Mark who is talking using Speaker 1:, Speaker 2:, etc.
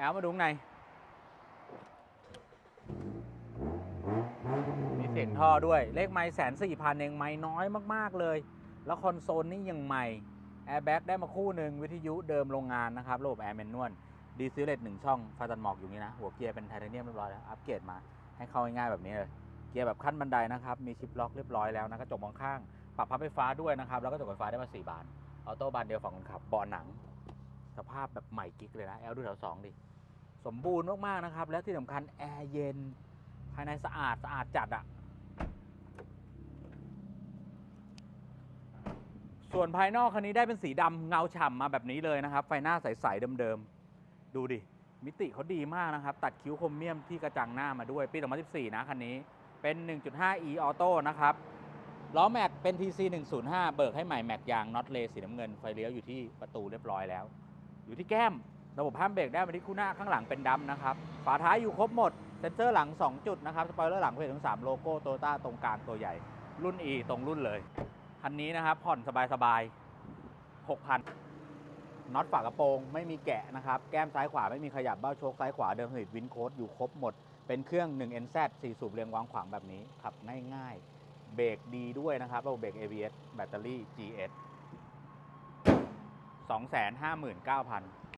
Speaker 1: แอลมาดูข้างในมีเสียงท่อด้วยเลขไม้แสนสี่พันเองไม้น้อยมากๆเลย แล้วคอนโซลนี่ยังใหม่แอร์แบ็กได้มาคู่หนึ่งวิทยุเดิมโรงงานนะครับระบบแอร์แมนนวลดีซิเลตหนึ่งช่องไฟตันหมอกอยู่นี่นะ หัวเกียร์เป็นไทเทเนียมเรียบร้อยแล้ว อัปเกรดมาให้เข้าง่ายๆแบบนี้เลย เกียร์แบบขั้นบันไดนะครับ มีชิปล็อกเรียบร้อยแล้วนะกระจกมองข้าง ปรับพับไฟฟ้าด้วยนะครับ แล้วก็กระจกไฟฟ้าได้มา 4 บาน ออโต้บานเดียวฝั่งคนขับเบาะหนัง สภาพแบบใหม่กิ๊กเลยนะแอลดูแถวสองดิ สมบูรณ์มาก ๆ นะครับ และที่สำคัญ แอร์เย็น ภายในสะอาดสะอาดจัดอะส่วนภายนอกคันนี้ได้เป็นสีดำเงาฉ่ำมาแบบนี้เลยนะครับ ไฟหน้าใส ๆ เดิม ๆ ดูดิ มิติเขาดีมากนะครับ ตัดคิ้วคมเมียมที่กระจังหน้ามาด้วย ปี 2014 นะคันนี้เป็น 1.5e ออโต้นะครับล้อแม็กเป็น TC 105 เบิกให้ใหม่แม็กยางน็อตเลสีน้ำเงินไฟเลี้ยวอยู่ที่ประตูเรียบร้อยแล้ว อยู่ที่แก้ม ระบบห้ามเบรกได้มาที่คู่หน้าข้างหลังเป็นดำนะครับ ฝาท้ายอยู่ครบหมด เซ็นเซอร์หลัง 2 จุดนะครับ สปอยเลอร์หลังเพจถึง 3 โลโก้โตโยต้าตรงกลางตัวใหญ่ รุ่น E ตรงรุ่นเลย คันนี้นะครับ ผ่อนสบายๆ 6,000 น็อตฝากระโปรงไม่มีแกะนะครับ แก้มซ้ายขวาไม่มีขยับเบ้าโชคซ้ายขวาเดิมสนิทวินโค้ดอยู่ครบหมด เป็นเครื่อง 1 NZ 4 สูบเรียงวางขวางแบบนี้ขับง่ายๆ เบรกดีด้วยนะครับระบบเบรก ABS แบตเตอรี่ GS 259,000